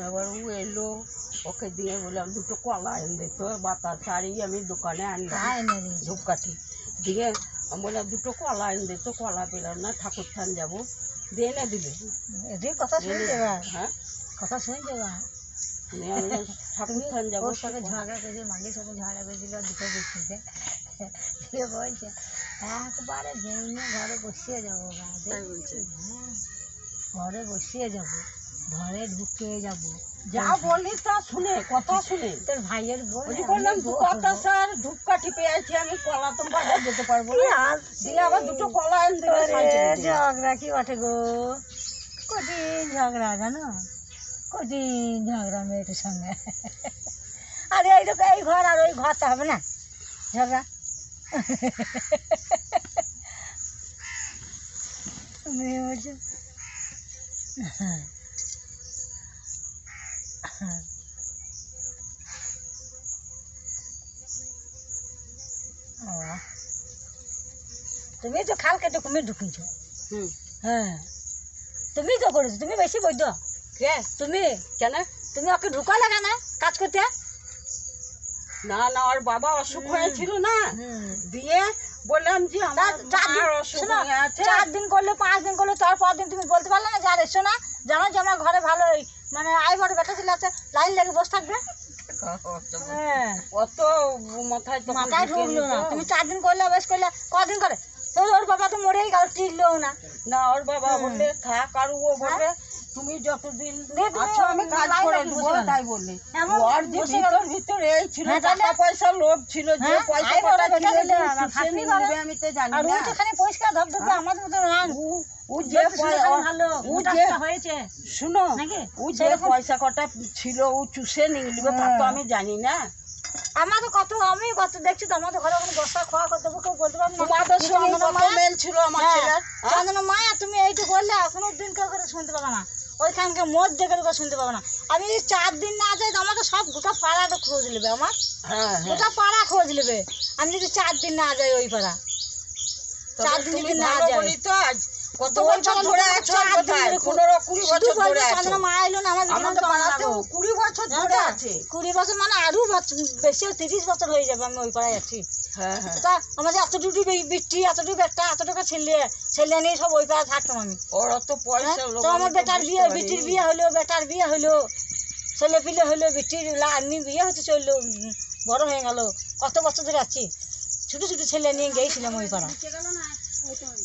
এবার ও এলো ওকে দিয়ে বললাম দুটো কলা এনে তো বাতাস শাড়ি আমি দোকানে আনলাম তাই ধূপকাঠি। দিয়ে বললাম দুটো কলা এনে তো কলা পেলাম না ঠাকুর থান যাব। দিয়ে এনে দিলে। এদের কথা শুনছে এবার? হ্যাঁ। কথা এবার? নিয়ে ঠাকুর থান যাব সাথে ঝগড়া করেছিল মালির সাথে ঝগড়া করেছিল দুটো বিক্রিতে দিয়ে বলছে একবারে ঘরে বসিয়ে যাব? হ্যাঁ ঘরে বসিয়ে যাব। ঘরে ঢুকে যাব। যা বলি তা শুনে কথা শুনে। তোর ভাইয়ের যে বললাম বাতাস আর ধূপকাঠি পেয়েছি আমি কলা তো বাজার যেতে পারব না। দিয়ে আবার দুটো কলা এনে দিলে দিয়ে। ঝগড়া কি বটে গো? কঠিন ঝগড়া জানো? কঠিন ঝগড়া মেয়েটার সঙ্গে। আরে এইটুকু এই ঘর আর ওই ঘরটা হবে না। ঝগড়া। মেয়ে বলছে ও তুমি তো খাল কেটে কুমির ঢুকিয়েছো। হুম। হ্যাঁ। তুমি তো করেছ তুমি বেশি বৈধ। কে? তুমি। কেন? তুমি ওকে ঢুকালে কেন কাজ করতে? না না ওর বাবা অসুখ হয়েছিল না। দিয়ে বললাম যে আমার চার দিন অসুখ চার দিন করলে পাঁচ দিন করলে তারপর দিন তুমি বলতে পারলে না যার এসো না। জানো যে আমার ঘরে ভালো মানে আই বড় বেটা ছিল আছে লাইন লেগে বসে থাকবে। হ্যাঁ। অত মাথায় মাথায় ঢুকলো না। তুমি চার দিন করলে বেশ করলে কদিন করে? তো ওর বাবা তো মরেই গেল টিকলেও না। না ওর বাবা বললে থাক আর ও বলবে তুমি যতদিন আছো আমি কাজ করে দেবো তাই বললে। ওর যে ভিতর ভিতর এই ছিল হ্যাঁ, টাকা পয়সা লোভ ছিল যে হ্যাঁ, পয়সা কটা ছিল আমি তো জানি আর ও না। তো খালি পরিষ্কার ধবধবে আমাদের মতো রান ও- ও যে ও- ভালো ও মোটা যে হয়েছে। শুনো ও যে পয়সা কটা ছিল ও চুষে নিয়ে তা তো হ্যাঁ। আমি জানি না। আমার কত আমি কত দেখছি তো আমাদের ঘরে কোনো বস্তা খাওয়া করতে হবে, কেউ বলতে পারবে তোমাদের তুমি সঙ্গে কত মেল ছিল আমার হ্যাঁ, ছেলের হ্যাঁ? চন্দনা মায়া তুমি এইটু করলে কোনো দিন কেউ করে শুনতে পাবে না। ওইখানকে মদ দেখে তো শুনতে পাবে না। আমি যদি চার দিন না যাই তো আমাকে সব গোটা পাড়াটা খোঁজ নেবে আমার। গোটা পাড়া খোঁজ নেবে। আমি যদি চার দিন না যাই ওই পাড়া। চার দিন যদি না যাই। তো আজ। কত বছর ধরে আছো কোথায়? পনেরো কুড়ি বছর ধরে আছো। মা এলো না আমাদের জীবনটা পাড়াতেও। কুড়ি বছর ধরে আছে। কুড়ি বছর মানে আরও বেশি তিরিশ বছর হয়ে যাবে আমি ওই পাড়ায় আছি। হ্যাঁ হ্যাঁ। তা আমাদের এতটুকু বৃষ্টি এতটুকু একটা এতটুকু ছেলে ছেলে নিয়ে সব ওই পাড়ায় থাকতাম আমি। ওর অত পয়সা হ্যাঁ? তো আমার বেটার বিয়ে। বিটির বিয়ে হলো বেটার বিয়ে হলো ছেলে পিলে হলো বিটির আমি বিয়ে হতে চলল বড় হয়ে গেল কত বছর ধরে আছি। ছোট ছোট ছেলে নিয়ে গিয়েছিলাম ওই পাড়া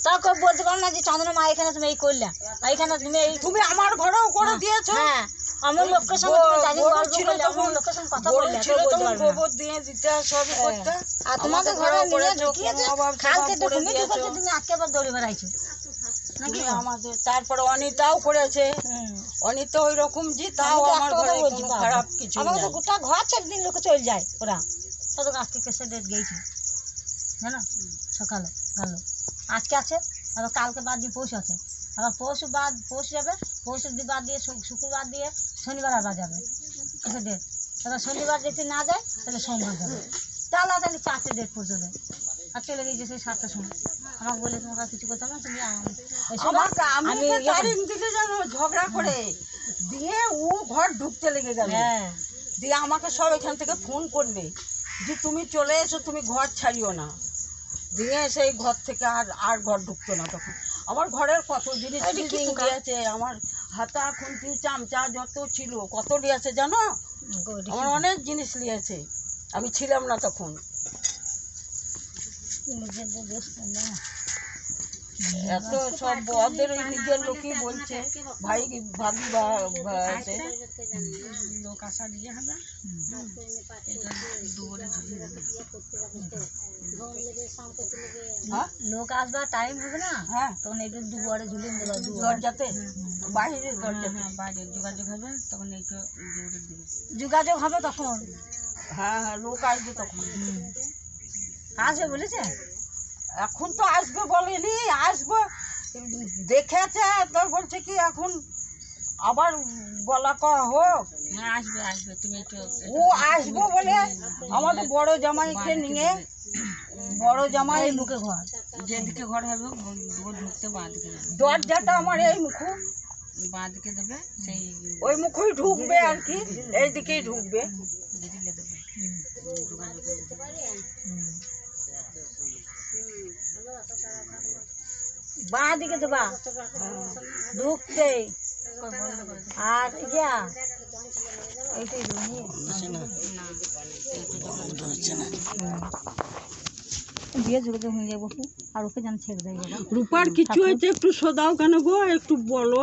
তাও কেউ বলতে পারো না যে চন্দ্র মা এখানে তুমি এই করলে। এখানে তুমি এই তুমি আমার ঘরেও করে দিয়েছ? হ্যাঁ। আমার লোকের সঙ্গে তুমি জানি গল্প করলে আমার লোকের সঙ্গে কথা বললে ছিল কেউ বলতে তখন পারবে না। গোবর দিয়ে দিতে সবই করতে। আর তোমাদের ঘরে নিয়ে ঢুকিয়েছে খাল কেটে তুমি কি দিয়েছ। তুমি আজকে দৌড়ে বেড়াইছো? নাকি? আমাদের তারপরে অনিতাও করেছে। অনিতা ওই রকম যে তাও আমার ঘরে। খারাপ কিছু আমাকে তো গোটা ঘর চার দিন লোকে চলে যায় ওরা। তত গেছি জানো? সকালে গেল। আজকে আছে আবার কালকে বাদ দিয়ে পৌষ আছে। আবার পরশু বাদ পৌষ যাবে পরশু বাদ দিয়ে শুক্রবার দিয়ে শনিবার আবার যাবে। ডেট এবার শনিবার যদি না যায় তাহলে সোমবার যাবে। তাহলে তাহলে চারটে ডেট পর্যন্ত আর চলে গেছে সেই সাতটার সময়। আমাকে বলে তোমাকে কিছু করতে না তুমি আম- তারিখ ঝগড়া করে দিয়ে ও ঘর ঢুকতে লেগে গেল হ্যাঁ। দিয়ে আমাকে সব এখান থেকে ফোন করবে। যে তুমি চলে এসো তুমি ঘর ছাড়িও না। দিয়ে সেই ঘর থেকে আর আর ঘর ঢুকতো না তখন। আমার ঘরের কত জিনিস? দিয়েছে আমার হাতা খুন্তি চামচা যত ছিল কত নিয়েছে জানো? আমার অনেক জিনিস নিয়েছে। আমি ছিলাম না তখন। এত সব ওদের ওই নিজের লোকই বলছে ভাই ভাবি বা লোক আসা দিয়ে হবে। হ্যাঁ? লোক আসবার টাইম হবে না? হ্যাঁ। তখন একটু দুবারে ঝুলিয়ে দেবো দরজাতে? বাইরের দরজাতে? বাইরে যোগাযোগ হবে তখন একটু যোগাযোগ হবে তখন? হ্যাঁ হ্যাঁ লোক আসবে তখন। আসবে বলেছে? এখন তো আসবে বলেনি আসবে। দেখেছে তো বলছে কি এখন আবার বলা কওয়া হোক। হ্যাঁ আসবে আসবে তুমি ও আসব বলে আমাদের বড় জামাইকে নিয়ে বড় জামাই এই মুখে ঘর যেদিকে ঘর হবে ঢুকতে বাঁ দরজাটা আমার এই মুখ। বাঁ দিকে দেবে সেই ওই মুখেই ঢুকবে আর কি এই দিকেই ঢুকবে দেবে। বাঁ দিকে তো বা। ঢুকতে। আর ইয়া, এইটাই দিয়ে হয়ে আর ওকে যেন ছেড়ে দেয়। রূপার কিছু হয়েছে, একটু সোদাও কেন গো, একটু বলো।